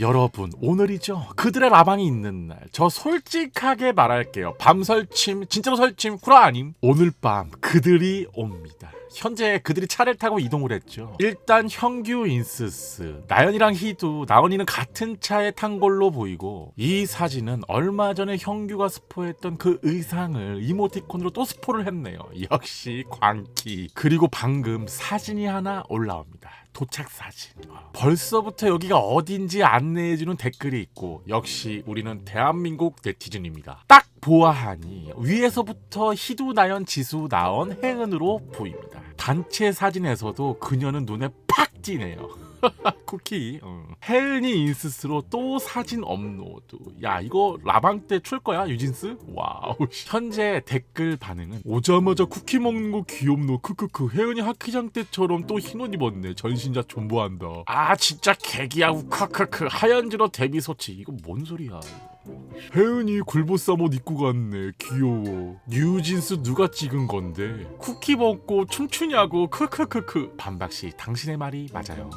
여러분 오늘이죠. 그들의 라방이 있는 날. 저 솔직하게 말할게요. 밤 설침 진짜로 설침 구라 아님. 오늘 밤 그들이 옵니다. 현재 그들이 차를 타고 이동을 했죠. 일단 형규 인스스 나연이랑 희두 나연이는 같은 차에 탄 걸로 보이고 이 사진은 얼마 전에 형규가 스포했던 그 의상을 이모티콘으로 또 스포를 했네요. 역시 광기 그리고 방금 사진이 하나 올라옵니다 도착 사진. 벌써부터 여기가 어딘지 안내해주는 댓글이 있고 역시 우리는 대한민국 네티즌입니다. 딱 보아하니 위에서부터 희두 나연 지수 나온 행은으로 보입니다. 단체 사진에서도 그녀는 눈에 팍 띄네요. 쿠키. 어. 혜은이 인스스로 또 사진 업로드. 야 이거 라방 때 출 거야 유진스? 와우. 현재 댓글 반응은 오자마자 쿠키 먹는 거 귀엽노. 크크크. 혜은이 하키장 때처럼 또 흰옷 입었네. 전신자 존버한다. 아 진짜 개기야 우카크크. 하얀 지로 데뷔 소치. 이거 뭔 소리야? 혜은이 굴보쌈 옷 입고 갔네. 귀여워. 뉴진스 누가 찍은 건데? 쿠키 먹고 춤 추냐고. 크크크크. 반박씨 당신의 말이 맞아요.